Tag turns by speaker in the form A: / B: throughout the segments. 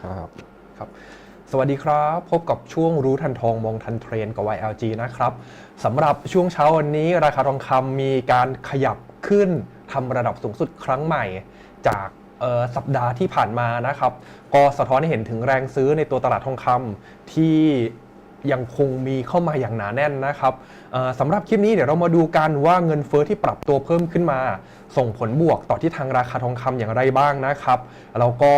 A: ครับครับสวัสดีครับ พบกับช่วงรู้ทันทองมองทันเทรนกับ YLG นะครับสำหรับช่วงเช้าวันนี้ ราคาทองคำมีการขยับขึ้นทำระดับสูงสุดครั้งใหม่จากสัปดาห์ที่ผ่านมานะครับ ก็สะท้อนให้เห็นถึงแรงซื้อในตัวตลาดทองคำที่ ยังคงมีเข้ามาอย่างหนาแน่นนะครับสำหรับคลิปนี้เดี๋ยวเรามาดูกันว่าเงินเฟ้อที่ปรับตัวเพิ่มขึ้นมา ส่งผลบวกต่อที่ทางราคาทองคำอย่างไรบ้างนะครับแล้วก็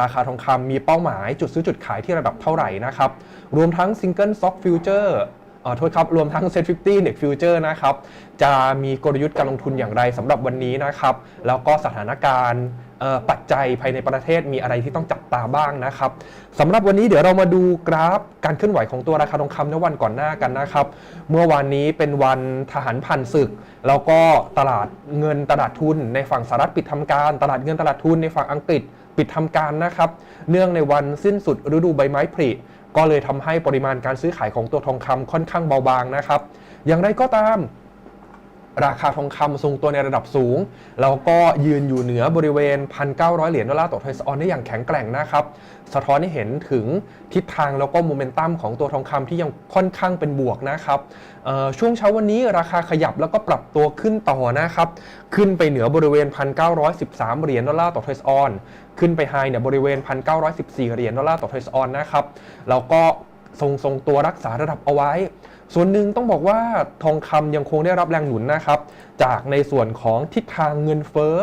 A: ราคาทองคำมีเป้าหมายจุดซื้อจุดขายที่ระดับเท่าไหร่นะครับรวมทั้ง Single Stock Future เอ่อโทษครับ รวมทั้ง Set 50 Net Future นะครับ จะมีกลยุทธ์การลงทุนอย่างไรสำหรับวันนี้นะครับ แล้วก็สถานการณ์ ปัจจัยภายในประเทศมีอะไรที่ต้องจับตาบ้างนะครับสำหรับวันนี้เดี๋ยวเรามาดูกราฟการเคลื่อนไหวของตัวราคาทองคำในวันก่อนหน้ากันนะครับ เมื่อวานนี้เป็นวันทหารผ่านศึก แล้วก็ตลาดเงินตลาดทุน ในฝั่งสหรัฐปิดทำการ ตลาดเงินตลาดทุนในฝั่งอังกฤษปิดทำการนะครับ เนื่องในวันสิ้นสุดฤดูใบไม้ผลิก็เลยทำให้ปริมาณการซื้อขายของตัวทองคำค่อนข้างเบาบางนะครับ อย่างไรก็ตาม ราคาทองคำทรงตัวในระดับสูง แล้วก็ยืนอยู่เหนือบริเวณ 1,900 เหรียญดอลลาร์ต่อทอยสออนได้อย่างแข็งแกร่งนะครับ สะท้อนให้เห็นถึงทิศทางแล้วก็โมเมนตัมของตัวทองคำที่ยังค่อนข้างเป็นบวกนะครับช่วงเช้าวันนี้ราคาขยับแล้วก็ปรับตัวขึ้นต่อนะครับ ขึ้นไปเหนือบริเวณ 1,913 เหรียญดอลลาร์ต่อทอยสออนขึ้นไปไฮเนี่ยบริเวณ 1,914 เหรียญดอลลาร์ต่อทอยสออนนะครับแล้วก็ทรงทรงตัวรักษาระดับเอาไว้ ส่วนหนึ่งต้องบอกว่าทองคำยังคงได้รับแรงหนุนนะครับ จากในส่วนของทิศทางเงินเฟ้อ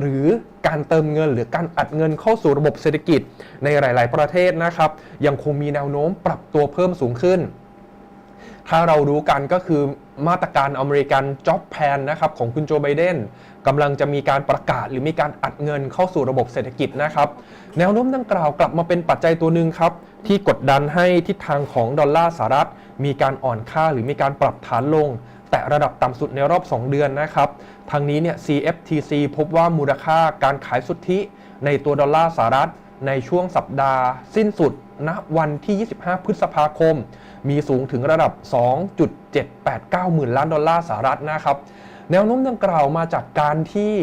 A: หรือการเติมเงินหรือการอัดเงินเข้าสู่ระบบเศรษฐกิจในหลาย ๆ ประเทศนะครับ ยังคงมีแนวโน้มปรับตัวเพิ่มสูงขึ้น ถ้าเรารู้กันก็คือ มาตรการอเมริกันจ็อบแพนนะครับของคุณโจไบเดนกำลังจะมีการประกาศหรือมีการอัดเงินเข้าสู่ระบบเศรษฐกิจนะครับ แนวโน้มดังกล่าวกลับมาเป็นปัจจัยตัวหนึ่งครับ ที่กดดันให้ทิศทางของดอลลาร์สหรัฐ มีการอ่อนค่าหรือมีการปรับฐานลง แต่ระดับต่ำสุดในรอบ 2 เดือนนะครับทางนี้เนี่ย CFTC พบว่ามูลค่าการขายสุทธิในตัวดอลลาร์สหรัฐ ในช่วงสัปดาห์ สิ้นสุดณวันที่ 25 พฤษภาคม มีสูงถึงระดับ 2.789 หมื่นล้านดอลลาร์สหรัฐนะครับ แนวโน้มดังกล่าวมาจากการที่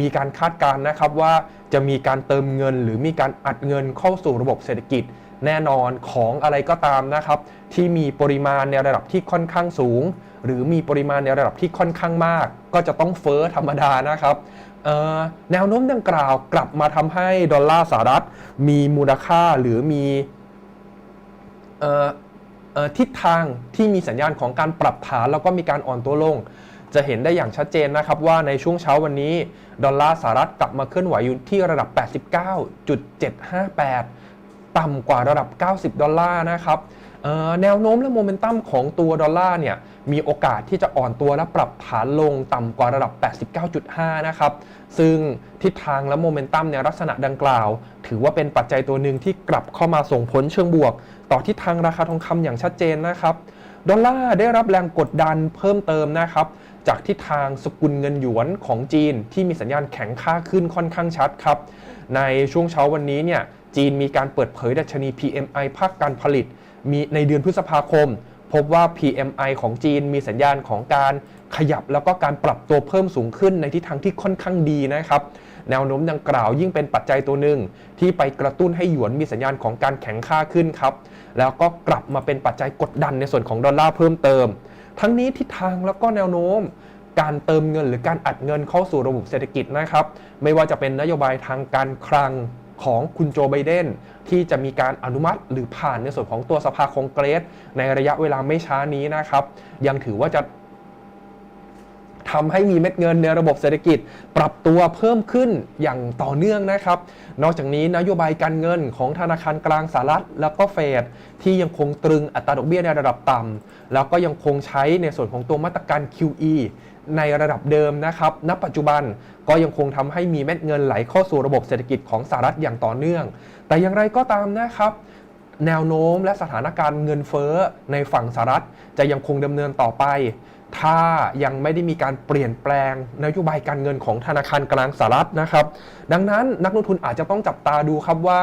A: มีการคาดการณ์นะครับว่าจะมีการเติมเงิน หรือมีการอัดเงินเข้าสู่ระบบเศรษฐกิจแน่นอนของอะไรก็ตามนะครับ ที่มีปริมาณในระดับที่ค่อนข้างสูง หรือมีปริมาณในระดับที่ค่อนข้างมาก ก็จะต้องเฟ้อธรรมดานะครับแนวโน้มดังกล่าวกลับมาทำให้ดอลลาร์สหรัฐ มีมูลค่าหรือมี ทิศทางที่มีสัญญาณของการปรับฐานแล้วก็มีการอ่อนตัวลง จะเห็นได้อย่างชัดเจนนะครับว่าในช่วงเช้าวันนี้ ดอลลาร์สหรัฐกลับมาเคลื่อนไหวอยู่ที่ระดับ 89.758 ต่ำกว่าระดับ 90 ดอลลาร์นะครับแนวโน้มและโมเมนตัมของตัวดอลลาร์เนี่ยมีโอกาสที่จะอ่อนตัวและปรับฐานลงต่ำกว่าระดับ 89.5 นะครับ ซึ่งทิศทางและโมเมนตัมในลักษณะดังกล่าว ถือว่าเป็นปัจจัยตัวหนึ่งที่กลับเข้ามาส่งผลเชิงบวก ต่อทิศทางราคาทองคำอย่างชัดเจนนะครับ ดอลลาร์ได้รับแรงกดดันเพิ่มเติมนะครับ จากทิศทางสกุลเงินหยวนของจีน ที่มีสัญญาณแข็งค่าขึ้นค่อนข้างชัดครับ ในช่วงเช้าวันนี้เนี่ยจีนมีการเปิดเผยดัชนี PMI ภาคการผลิต มีในเดือนพฤษภาคม พบว่า PMI ของจีนมีสัญญาณของการขยับแล้วก็การปรับตัวเพิ่มสูงขึ้นในทิศทางที่ค่อนข้างดีนะครับ แนวโน้มดังกล่าวยิ่งเป็นปัจจัยตัวหนึ่งที่ไปกระตุ้นให้หยวนมีสัญญาณของการแข็งค่าขึ้นครับ แล้วก็กลับมาเป็นปัจจัยกดดันในส่วนของดอลลาร์เพิ่มเติม ทั้งนี้ทิศทางแล้วก็แนวโน้มการเติมเงินหรือการอัดเงินเข้าสู่ระบบเศรษฐกิจนะครับ ไม่ว่าจะเป็นนโยบายทางการคลังของคุณโจไบเดนที่จะมีการอนุมัติหรือผ่านในส่วนของตัวสภาคองเกรส ในระยะเวลาไม่ช้านี้นะครับ ยังถือว่าจะ ทำให้มีเม็ดเงินในระบบเศรษฐกิจ ปรับตัวเพิ่มขึ้นอย่างต่อเนื่องนะครับ นอกจากนี้นโยบายการเงินของธนาคารกลางสหรัฐแล้วก็เฟดที่ยังคงตรึงอัตราดอกเบี้ยในระดับต่ำแล้วก็ยังคงใช้ในส่วนของตัวมาตรการ QE ในระดับเดิมนะครับ ณ ปัจจุบันก็ยังคงทำให้มีเม็ดเงินไหลเข้าสู่ระบบเศรษฐกิจของสหรัฐอย่างต่อเนื่อง แต่อย่างไรก็ตามนะครับ แนวโน้มและสถานการณ์เงินเฟ้อในฝั่งสหรัฐจะยังคงดำเนินต่อไป ถ้ายังไม่ได้มีการเปลี่ยนแปลงนโยบายการเงินของธนาคารกลางสหรัฐนะครับ ดังนั้นนักลงทุนอาจจะต้องจับตาดูครับว่า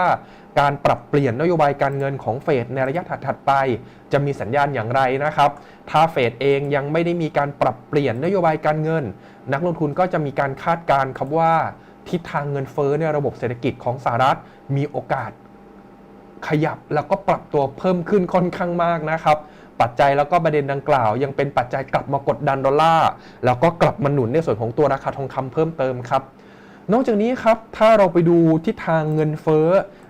A: การปรับเปลี่ยนนโยบายการเงินของเฟดในระยะถัดๆไป จะมีสัญญาณอย่างไรนะครับ ถ้าเฟดเองยังไม่ได้มีการปรับเปลี่ยนนโยบายการเงิน นักลงทุนก็จะมีการคาดการณ์ครับว่าทิศทางเงินเฟ้อในระบบเศรษฐกิจของสหรัฐมีโอกาสขยับแล้วก็ปรับตัวเพิ่มขึ้นค่อนข้างมากนะครับ ปัจจัยแล้วก็ประเด็นดังกล่าว ยังเป็นปัจจัยกลับมากดดันดอลลาร์แล้วก็กลับมาหนุนในส่วนของตัวราคาทองคำเพิ่มเติมครับนอกจากนี้ครับถ้าเราไปดูทิศทางเงินเฟ้อ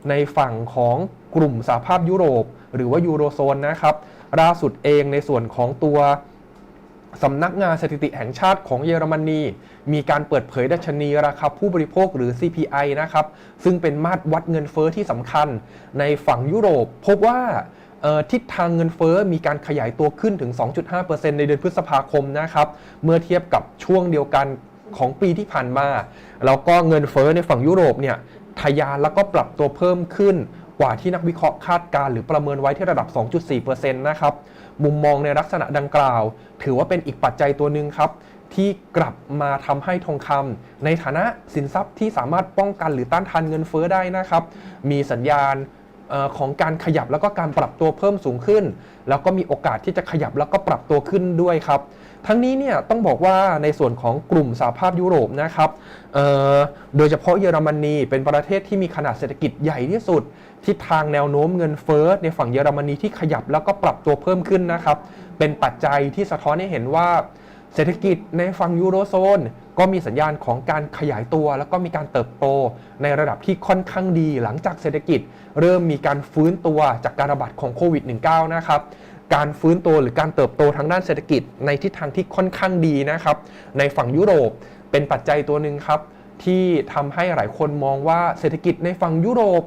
A: ในฝั่งของกลุ่มสหภาพยุโรป หรือว่ายูโรโซนนะครับล่าสุดเองในส่วนของตัวสำนักงานสถิติแห่งชาติของเยอรมนี มีการเปิดเผยดัชนีราคาผู้บริโภคหรือ CPI นะครับ ซึ่งเป็นมาตรวัดเงินเฟ้อที่สำคัญในฝั่งยุโรป พบว่า ทิศทางเงินเฟ้อมีการขยายตัวขึ้นถึง 2.5%ในเดือนพฤษภาคมนะครับ เมื่อเทียบกับช่วงเดียวกันของปีที่ผ่านมา แล้วก็เงินเฟ้อในฝั่งยุโรปเนี่ยทะยานแล้วก็ปรับตัวเพิ่มขึ้นกว่าที่นักวิเคราะห์คาดการหรือประเมินไว้ที่ระดับ 2.4%นะครับ มุมมองในลักษณะดังกล่าว ถือว่าเป็นอีกปัจจัยตัวหนึ่งครับ ที่กลับมาทำให้ทองคำในฐานะสินทรัพย์ที่สามารถป้องกันหรือต้านทานเงินเฟ้อได้นะครับ มีสัญญาณ ของการขยับแล้วก็การปรับตัวเพิ่มสูงขึ้น แล้วก็มีโอกาสที่จะขยับแล้วก็ปรับตัวขึ้นด้วยครับ ทั้งนี้เนี่ยต้องบอกว่าในส่วนของกลุ่มสหภาพยุโรปนะครับโดยเฉพาะเยอรมนีเป็นประเทศที่มีขนาดเศรษฐกิจใหญ่ที่สุด ทิศทางแนวโน้มเงินเฟ้อในฝั่งเยอรมนีที่ขยับแล้วก็ปรับตัวเพิ่มขึ้นนะครับ เป็นปัจจัยที่สะท้อนให้เห็นว่า เศรษฐกิจในฝั่งยูโรโซนก็มีสัญญาณของการขยายตัว แล้วก็มีการเติบโต ในระดับที่ค่อนข้างดี หลังจากเศรษฐกิจ เริ่มมีการฟื้นตัวจากการระบาดของโควิด -19 นะครับการฟื้นตัวหรือการเติบโตทางด้านเศรษฐกิจในทิศทางที่ค่อนข้างดีนะครับ ในฝั่งยุโรปเป็นปัจจัยตัวหนึ่งครับ ที่ทำให้หลายคนมองว่าเศรษฐกิจในฝั่งยุโรป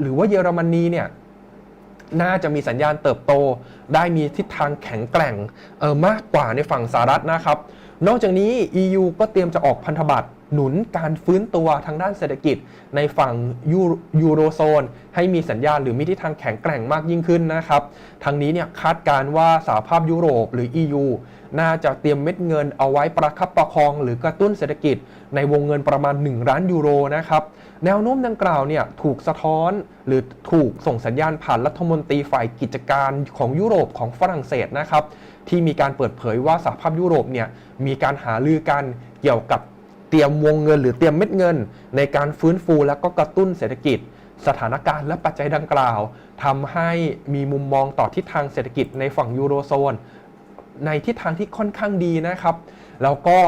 A: หรือว่าเยอรมนีเนี่ย น่าจะมีสัญญาณเติบโต ได้มีทิศทางแข็งแกร่งเออมากกว่าในฝั่งสหรัฐนะครับ นอกจากนี้ EU ก็เตรียมจะออกพันธบัตรหนุนการฟื้นตัวทางด้านเศรษฐกิจ ในฝั่งยูยูโรโซน ให้มีสัญญาณหรือมีทิศทางแข็งแกร่งมากยิ่งขึ้นนะครับทางนี้เนี่ยคาดการว่าสหภาพยุโรปหรือ EU น่าจะเตรียมเม็ดเงินเอาไว้ประคับประคอง หรือกระตุ้นเศรษฐกิจ ในวงเงินประมาณ 1 ล้านยูโรนะครับแนวโน้มดังกล่าวเนี่ยถูกสะท้อนหรือถูกส่งสัญญาณผ่านรัฐมนตรีฝ่ายกิจการของยุโรปของฝรั่งเศสนะครับที่มีการเปิดเผยว่าสหภาพยุโรปเนี่ยมีการหาลือกันเกี่ยวกับเตรียมวงเงิน หรือเตรียมเม็ดเงิน ในการฟื้นฟูและก็กระตุ้นเศรษฐกิจ สถานการณ์และปัจจัยดังกล่าวทำให้มีมุมมองต่อทิศทางเศรษฐกิจในฝั่งยูโรโซน ในทิศทางที่ค่อนข้างดีนะครับ แล้วก็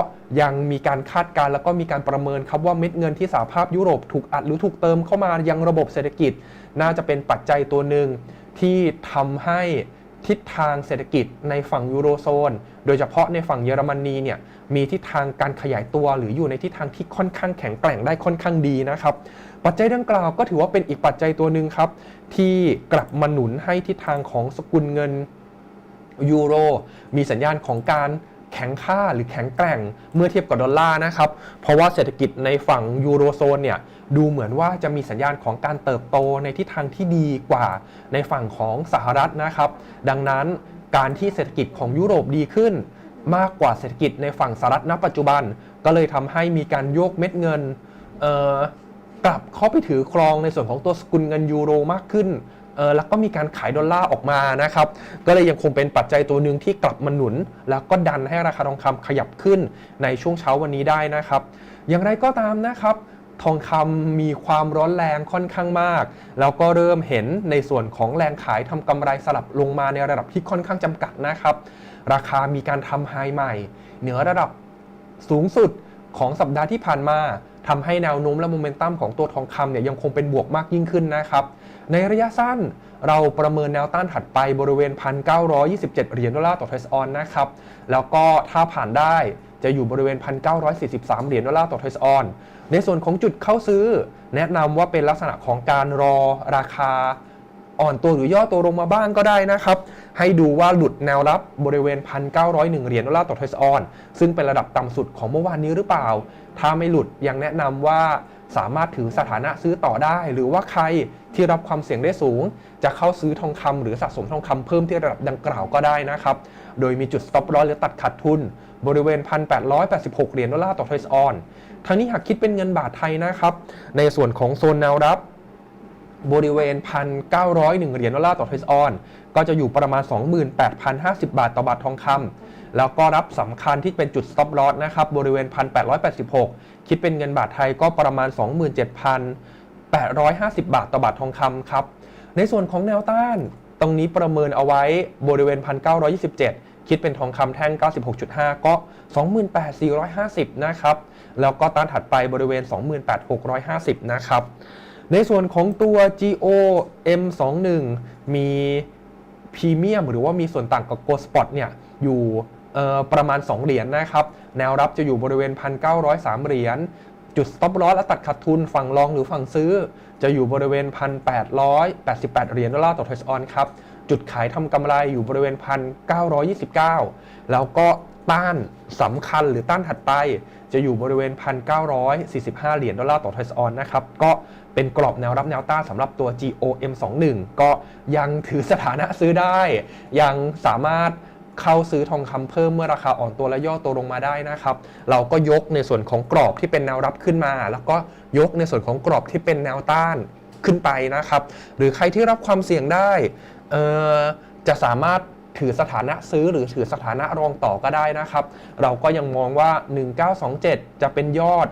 A: ยังมีการคาดการณ์แล้วก็มีการประเมินครับว่าเม็ดเงินที่สหภาพยุโรปถูกอัดหรือถูกเติมเข้ามายังระบบเศรษฐกิจ น่าจะเป็นปัจจัยตัวหนึ่งที่ทำให้ทิศทางเศรษฐกิจในฝั่งยูโรโซน โดยเฉพาะในฝั่งเยอรมนีเนี่ยมีทิศทางการขยายตัวหรืออยู่ในทิศทางที่ค่อนข้างแข็งแกร่งได้ค่อนข้างดีนะครับ ปัจจัยดังกล่าวก็ถือว่าเป็นอีกปัจจัยตัวหนึ่งครับ ที่กลับมาหนุนให้ทิศทางของสกุลเงิน ยูโร มีสัญญาณของการแข็งค่าหรือแข็งแกร่งเมื่อเทียบกับดอลลาร์นะครับ เพราะว่าเศรษฐกิจในฝั่งยูโรโซนเนี่ยดูเหมือนว่าจะมีสัญญาณของการเติบโตในทิศทางที่ดีกว่าในฝั่งของสหรัฐนะครับ ดังนั้นการที่เศรษฐกิจของยุโรปดีขึ้น มากกว่าเศรษฐกิจในฝั่งสหรัฐณปัจจุบัน ก็เลยทำให้มีการโยกเม็ดเงินกลับเข้าไปถือครองในส่วนของตัวสกุลเงินยูโรมากขึ้น เออแล้วก็มีการขายดอลลาร์ออกมานะครับก็เลยยังคงเป็นปัจจัยตัวหนึ่งที่กลับมาหนุน แล้วก็ดันให้ราคาทองคำขยับขึ้นในช่วงเช้าวันนี้ได้นะครับ อย่างไรก็ตามนะครับทองคำมีความร้อนแรงค่อนข้างมาก แล้วก็เริ่มเห็นในส่วนของแรงขายทำกำไรสลับลงมาในระดับที่ค่อนข้างจำกัดนะครับ ราคามีการทำไฮใหม่ เหนือระดับสูงสุดของสัปดาห์ที่ผ่านมา ทำให้แนวโน้มและโมเมนตัมของตัวทองคำเนี่ยยังคงเป็นบวกมากยิ่งขึ้นนะครับ ในระยะสั้นเราประเมินแนวต้านถัดไปบริเวณ 1,927 เหรียญดอลลาร์ต่อเทสออนนะครับ แล้วก็ถ้าผ่านได้จะอยู่บริเวณ 1,943 เหรียญดอลลาร์ต่อเทสออน ในส่วนของจุดเข้าซื้อ แนะนำว่าเป็นลักษณะของการรอราคา อ่อนตัวหรือย่อตัวลงมาบ้างก็ได้นะครับ ให้ดูว่าหลุดแนวรับบริเวณ 1,901 เหรียญดอลลาร์ต่อเทรซออน ซึ่งเป็นระดับต่ำสุดของเมื่อวานนี้หรือเปล่า ถ้าไม่หลุดยังแนะนำว่าสามารถถือสถานะซื้อต่อได้ หรือว่าใครที่รับความเสี่ยงได้สูง จะเข้าซื้อทองคำหรือสะสมทองคำเพิ่มที่ระดับดังกล่าวก็ได้นะครับ โดยมีจุด stop loss หรือตัดขาดทุน บริเวณ 1,886 เหรียญดอลลาร์ต่อเทรซออนทั้งนี้หากคิดเป็นเงินบาทไทยนะครับ ในส่วนของโซนแนวรับ บริเวณ 1,901 เหรียญดอลลาร์ต่อเทรซออน ก็จะอยู่ประมาณ 28,050 บาทต่อบาททองคำแล้วก็รับสำคัญที่เป็นจุด stop loss นะครับ บริเวณ 1,886 คิดเป็นเงินบาทไทยก็ประมาณ 27,850 บาทต่อบาททองคำครับ ในส่วนของแนวต้าน ตรงนี้ประเมินเอาไว้บริเวณ 1,927 คิดเป็นทองคำแท่ง 96.5 ก็ 28,450 นะครับ แล้วก็ต้านถัดไปบริเวณ 28,650 นะครับ ในส่วนของตัว GO M21 มีพรีเมียมหรือว่ามีส่วนต่างกับ Go Spot เนี่ยอยู่ประมาณ 2 เหรียญนะครับ แนวรับจะอยู่บริเวณ 1,903 เหรียญจุด stop loss และตัดขาดทุนฝั่งลองหรือฝั่งซื้อ จะอยู่บริเวณ 1,888 เหรียญดอลลาร์ต่อเทรดออนครับ จุดขายทำกำไรอยู่บริเวณ 1,929 แล้วก็ ต้านสำคัญหรือต้านถัดไป จะอยู่บริเวณ 1,945 เหรียญดอลลาร์ต่อทรดออนนะครับ ก็เป็นกรอบแนวรับแนวต้านสำหรับตัว GOM21 ก็ยังถือสถานะซื้อได้ ยังสามารถเข้าซื้อทองคำเพิ่มเมื่อราคาอ่อนตัวและย่อตัวลงมาได้นะครับ เราก็ยกในส่วนของกรอบที่เป็นแนวรับขึ้นมา แล้วก็ยกในส่วนของกรอบที่เป็นแนวต้านขึ้นไปนะครับ หรือใครที่รับความเสี่ยงได้จะสามารถ ถือสถานะซื้อหรือถือสถานะรองต่อก็ได้นะครับ เราก็ยังมองว่า 1927 จะเป็นยอด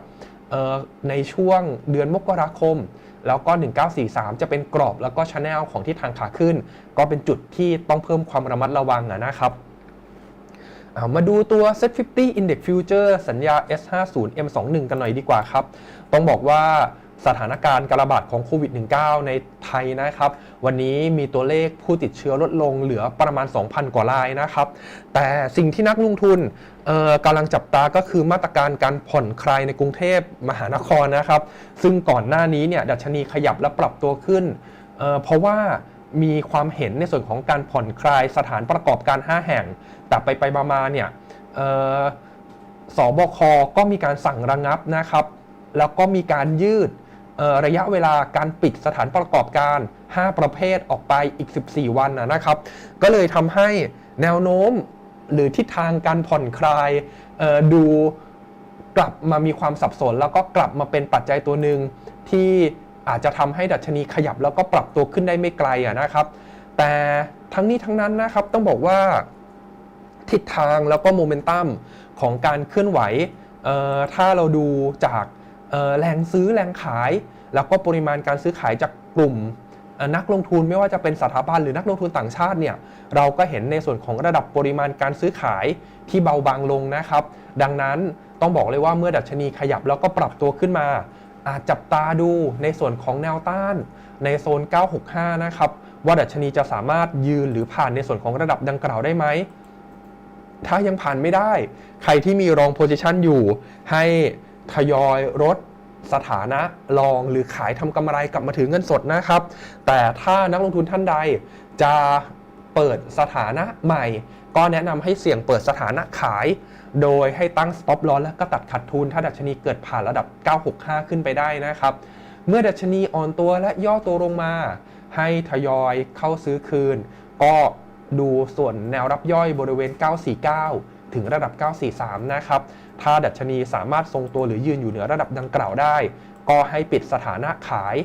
A: ออในช่วงเดือนมกราคม แล้วก็ 1943 จะเป็นกรอบแล้วก็ชแนลของที่ทางขาขึ้น ก็เป็นจุดที่ต้องเพิ่มความระมัดระวังนะครับามาดูตัว Set 50 Index Future สัญญา S50 M21 กันหน่อยดีกว่าครับ ต้องบอกว่า สถานการณ์การระบาดของโควิด -19 ในไทยนะครับ วันนี้มีตัวเลขผู้ติดเชื้อลดลงเหลือประมาณ 2,000 กว่ารายนะครับ แต่สิ่งที่นักลงทุนกำลังจับตาก็คือมาตรการการผ่อนคลายในกรุงเทพมหานครนะครับ ซึ่งก่อนหน้านี้เนี่ยดัชนีขยับและปรับตัวขึ้นเเพราะว่ามีความเห็นในส่วนของการผ่อนคลายสถานประกอบการ 5 แห่ง แต่ไปไปมาๆเนี่ยสบคก็มีการสั่งระงับนะครับ แล้วก็มีการยืด ระยะเวลาการปิดสถานประกอบการ 5 ประเภทออกไปอีก 14 วันนะครับ ก็เลยทำให้แนวโน้มหรือทิศทางการผ่อนคลายดูกลับมามีความสับสน แล้วก็กลับมาเป็นปัจจัยตัวหนึ่งที่อาจจะทำให้ดัชนีขยับแล้วก็ปรับตัวขึ้นได้ไม่ไกลนะครับ แต่ทั้งนี้ทั้งนั้นนะครับต้องบอกว่าทิศทางแล้วก็โมเมนตัมของการเคลื่อนไหวถ้าเราดูจาก แรงซื้อแรงขาย แล้วก็ปริมาณการซื้อขายจากกลุ่มนักลงทุนไม่ว่าจะเป็นสถาบันหรือนักลงทุนต่างชาติเนี่ยเราก็เห็นในส่วนของระดับปริมาณการซื้อขายที่เบาบางลงนะครับ ดังนั้นต้องบอกเลยว่าเมื่อดัชนีขยับแล้วก็ปรับตัวขึ้นมา อาจจับตาดูในส่วนของแนวต้าน ในโซน 965 นะครับ ว่าดัชนีจะสามารถยืนหรือผ่านในส่วนของระดับดังกล่าวได้ไหม ถ้ายังผ่านไม่ได้ ใครที่มีรองโพซิชันอยู่ให้ ทยอยลดสถานะลองหรือขายทำกำไรกลับมาถือเงินสดนะครับ แต่ถ้านักลงทุนท่านใดจะเปิดสถานะใหม่ ก็แนะนำให้เสี่ยงเปิดสถานะขาย โดยให้ตั้ง stop loss แล้วก็ตัดขาดทุน ถ้าดัชนีเกิดผ่านระดับ 965 ขึ้นไปได้นะครับ เมื่อดัชนีอ่อนตัวและย่อตัวลงมา ให้ทยอยเข้าซื้อคืน ก็ดูส่วนแนวรับย่อยบริเวณ 949 ถึงระดับ 943 นะครับ ถ้าดัชนีสามารถทรงตัวหรือยืนอยู่เหนือระดับดังกล่าวได้ ก็ให้ปิดสถานะขาย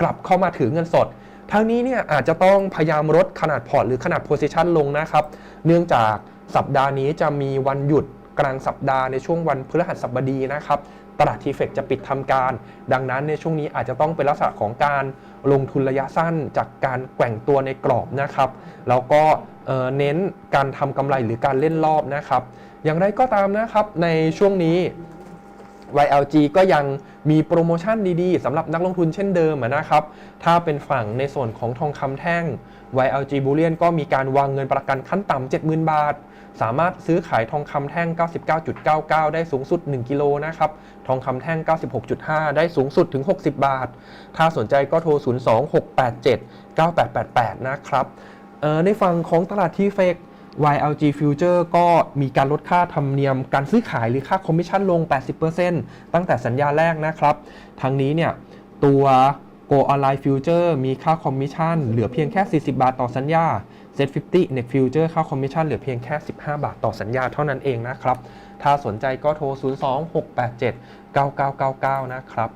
A: กลับเข้ามาถือเงินสด ทั้งนี้เนี่ยอาจจะต้องพยายามลดขนาดพอร์ตหรือขนาดโพซิชันลงนะครับ เนื่องจากสัปดาห์นี้จะมีวันหยุดกลางสัปดาห์ในช่วงวันพฤหัสบดีนะครับ ตลาดทีเฟกจะปิดทำการ ดังนั้นในช่วงนี้อาจจะต้องเป็นลักษณะของการลงทุนระยะสั้นจากการแกว่งตัวในกรอบนะครับ แล้วก็เเน้นการทำกำไรหรือการเล่นรอบนะครับ อย่างไรก็ตามนะครับในช่วงนี้ YLG ก็ยังมีโปรโมชั่นดีๆสำหรับนักลงทุนเช่นเดิมนะครับ ถ้าเป็นฝั่งในส่วนของทองคำแท่ง YLG Bullion ก็มีการวางเงินประกันขั้นต่ำ70,000 บาท สามารถซื้อขายทองคำแท่ง 99.99 ได้สูงสุด 1 กิโลนะครับ ทองคำแท่ง 96.5 ได้สูงสุดถึง 60 บาท ถ้าสนใจก็โทร 026879888 นะครับเอ่อในฝั่งของตลาดทีเฟก YLG Future ก็มีการลดค่าธรรมเนียมการซื้อขายหรือค่าคอมมิชชั่นลง 80%ตั้งแต่สัญญาแรกนะครับ ทั้งนี้เนี่ยตัว Go Online Future มีค่าคอมมิชชั่นเหลือเพียงแค่ 40 บาทต่อสัญญา Set 50 Net Future ค่าคอมมิชชั่นเหลือเพียงแค่ 15 บาทต่อสัญญาเท่านั้นเองนะครับ ถ้าสนใจก็โทร 026879999 นะครับ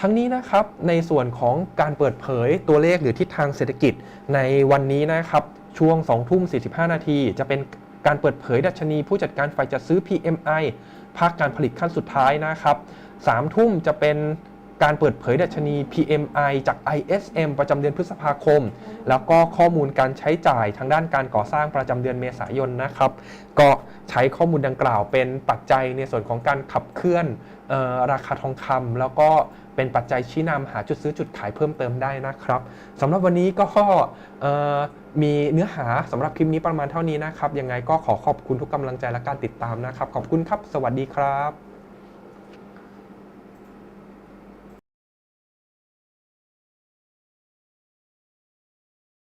A: ทั้งนี้นะครับในส่วนของการเปิดเผยตัวเลขหรือทิศทางเศรษฐกิจในวันนี้นะครับ ช่วง2ทุ่ม45 นาที จะเป็นการเปิดเผยดัชนีผู้จัดการฝ่ายจัดซื้อ PMI ภาคการผลิตขั้นสุดท้ายนะครับ3ทุ่มจะเป็น การเปิดเผยดัชนี PMI จาก ISM ประจำเดือนพฤษภาคม แล้วก็ข้อมูลการใช้จ่ายทางด้านการก่อสร้างประจำเดือนเมษายนนะครับ ก็ใช้ข้อมูลดังกล่าวเป็นปัจจัยในส่วนของการขับเคลื่อนออราคาทองคำแล้วก็เป็นปัจจัยชี้นำหาจุดซื้อจุดขายเพิ่มเติมได้นะครับสำหรับวันนี้ก็มีเนื้อหาสำหรับคลิปนี้ประมาณเท่านี้นะครับ ยังไงก็ขอขอบคุณทุกกำลังใจและการติดตามนะครับ ขอบคุณครับ สวัสดีครับ